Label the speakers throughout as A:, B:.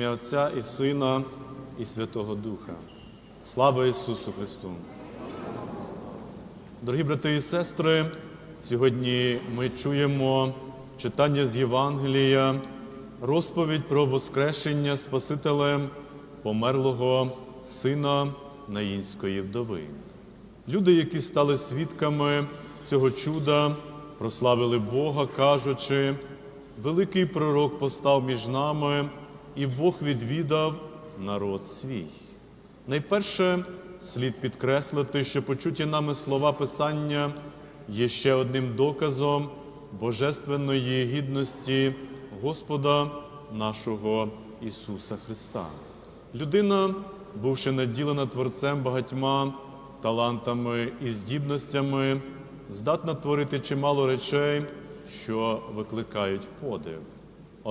A: ім'я Отця і Сина, і Святого Духа. Слава Ісусу Христу! Дорогі брати і сестри, сьогодні ми чуємо читання з Євангелія, розповідь про Воскрешення Спасителем померлого сина Наїнської вдови. Люди, які стали свідками цього чуда, прославили Бога, кажучи, великий пророк постав між нами, і Бог відвідав народ свій. Найперше слід підкреслити, що почуті нами слова Писання є ще одним доказом божественної гідності Господа нашого Ісуса Христа. Людина, бувши наділена Творцем багатьма талантами і здібностями, здатна творити чимало речей, що викликають подив.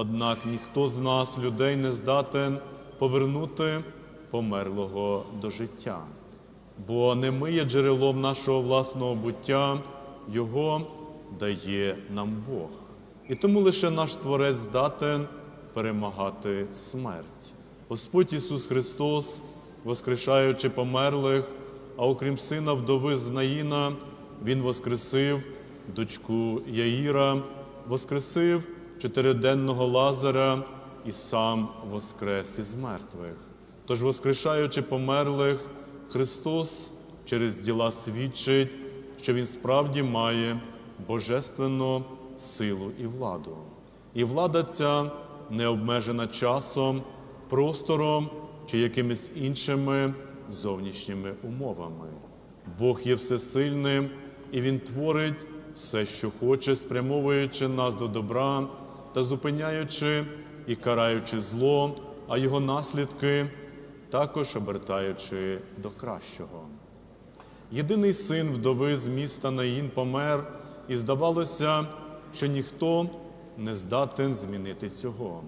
A: Однак ніхто з нас, людей, не здатен повернути померлого до життя, бо не ми є джерелом нашого власного буття, Його дає нам Бог. І тому лише наш Творець здатен перемагати смерть. Господь Ісус Христос, воскрешаючи померлих, а окрім сина вдови з Наїна, Він воскресив дочку Яїра, воскресив чотириденного Лазаря і сам воскрес із мертвих. Тож, воскрешаючи померлих, Христос через діла свідчить, що Він справді має божественну силу і владу. І влада ця не обмежена часом, простором чи якимись іншими зовнішніми умовами. Бог є всесильним і Він творить все, що хоче, спрямовуючи нас до добра та зупиняючи і караючи зло, а його наслідки також обертаючи до кращого. Єдиний син вдови з міста Наїн помер, і здавалося, що ніхто не здатен змінити цього.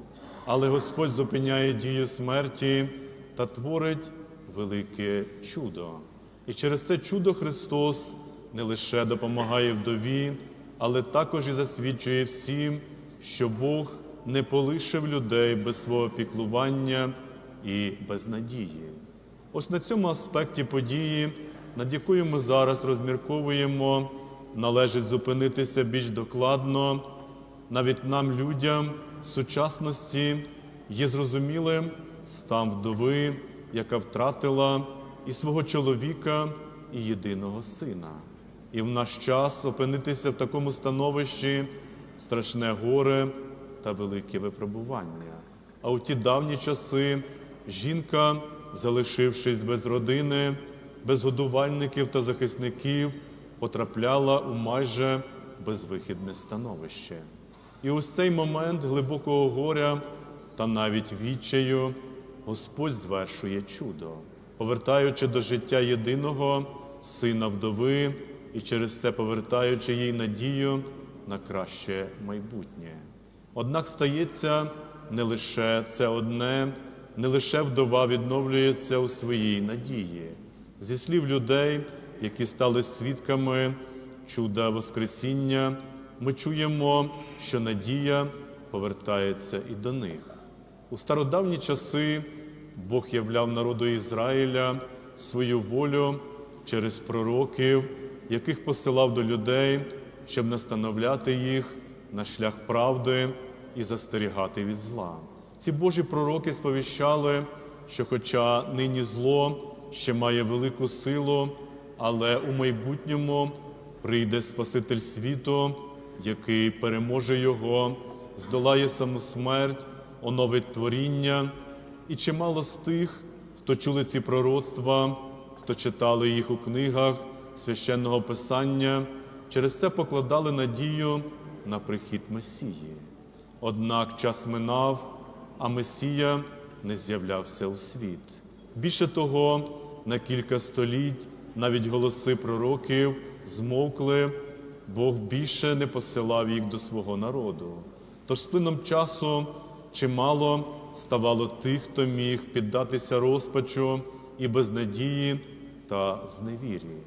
A: Але Господь зупиняє дію смерті та творить велике чудо. І через це чудо Христос не лише допомагає вдові, але також і засвідчує всім, що Бог не полишив людей без свого піклування і без надії. Ось на цьому аспекті події, над якою ми зараз розмірковуємо, належить зупинитися більш докладно. Навіть нам, людям сучасності, є зрозумілим стан вдови, яка втратила і свого чоловіка, і єдиного сина. І в наш час опинитися в такому становищі страшне горе та велике випробування. А у ті давні часи жінка, залишившись без родини, без годувальників та захисників, потрапляла у майже безвихідне становище. І ось цей момент глибокого горя та навіть відчаю Господь звершує чудо, повертаючи до життя єдиного сина вдови і через це повертаючи їй надію на краще майбутнє. Однак стається не лише це одне, не лише вдова відновлюється у своїй надії. Зі слів людей, які стали свідками чуда Воскресіння, ми чуємо, що надія повертається і до них. У стародавні часи Бог являв народу Ізраїля свою волю через пророків, яких посилав до людей, щоб настановляти їх на шлях правди і застерігати від зла. Ці Божі пророки сповіщали, що, хоча нині зло ще має велику силу, але у майбутньому прийде Спаситель світу, який переможе його, здолає саму смерть, оновить творіння, і чимало з тих, хто чули ці пророцтва, хто читали їх у книгах священного Писання, через це покладали надію на прихід Месії. Однак час минав, а Месія не з'являвся у світ. Більше того, на кілька століть навіть голоси пророків змовкли, Бог більше не посилав їх до свого народу. Тож з плином часу чимало ставало тих, хто міг піддатися розпачу і безнадії та зневірі.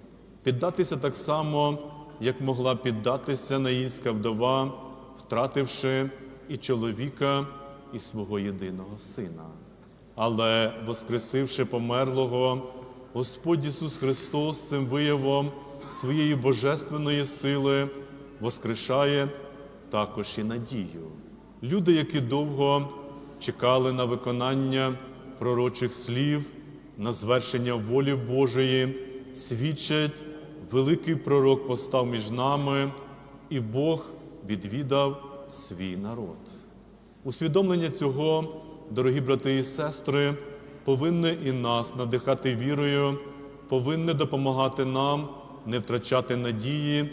A: Піддатися так само, як могла піддатися наїнська вдова, втративши і чоловіка, і свого єдиного Сина. Але, воскресивши померлого, Господь Ісус Христос цим виявом своєї божественної сили воскрешає також і надію. Люди, які довго чекали на виконання пророчих слів, на звершення волі Божої, свідчать, великий пророк постав між нами, і Бог відвідав свій народ. Усвідомлення цього, дорогі брати і сестри, повинне і нас надихати вірою, повинне допомагати нам не втрачати надії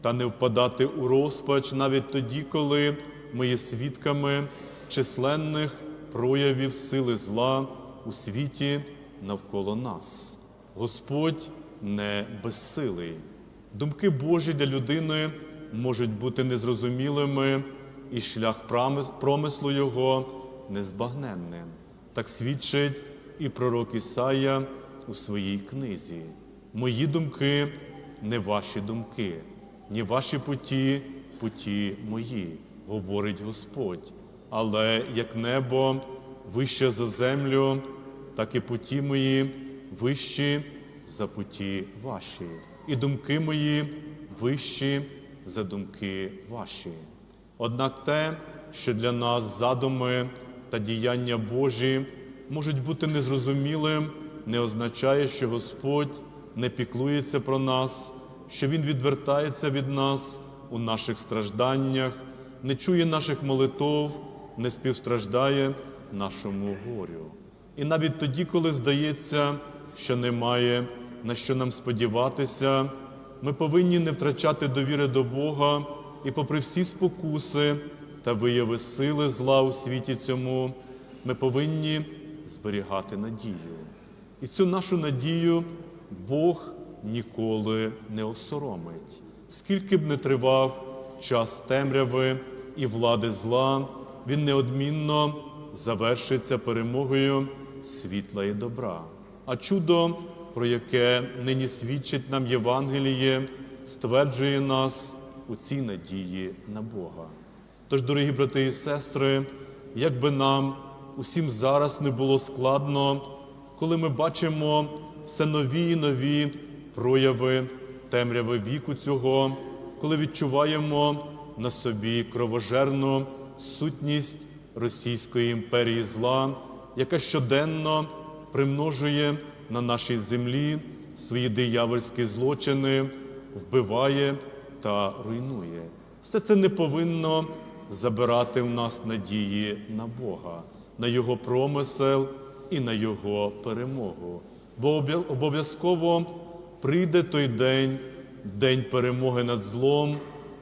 A: та не впадати у розпач навіть тоді, коли ми є свідками численних проявів сили зла у світі навколо нас. Господь не безсилий. Думки Божі для людини можуть бути незрозумілими, і шлях промислу Його незбагненним. Так свідчить і пророк Ісая у своїй книзі. Мої думки не ваші думки, ні ваші путі, путі мої, говорить Господь. Але як небо вище за землю, так і путі мої вищі за путі ваші, і думки мої вищі за думки ваші. Однак те, що для нас задуми та діяння Божі можуть бути незрозумілим, не означає, що Господь не піклується про нас, що Він відвертається від нас у наших стражданнях, не чує наших молитов, не співстраждає нашому горю. І навіть тоді, коли здається, що немає на що нам сподіватися, ми повинні не втрачати довіри до Бога і, попри всі спокуси та вияви сили зла у світі цьому, ми повинні зберігати надію. І цю нашу надію Бог ніколи не осоромить. Скільки б не тривав час темряви і влади зла, він неодмінно завершиться перемогою світла і добра. А чудо, про яке нині свідчить нам Євангеліє, стверджує нас у цій надії на Бога. Тож, дорогі брати і сестри, як би нам усім зараз не було складно, коли ми бачимо все нові і нові прояви темряви віку цього, коли відчуваємо на собі кровожерну сутність Російської імперії зла, яка щоденно примножує на нашій землі свої диявольські злочини, вбиває та руйнує. Все це не повинно забирати в нас надії на Бога, на Його промисел і на Його перемогу. Бо обов'язково прийде той день, день перемоги над злом,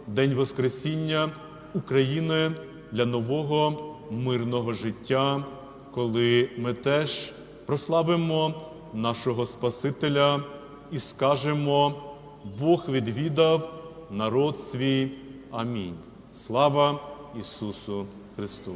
A: день Воскресіння України для нового мирного життя, коли ми теж прославимо нашого Спасителя і скажемо: Бог відвідав народ свій. Амінь. Слава Ісусу Христу!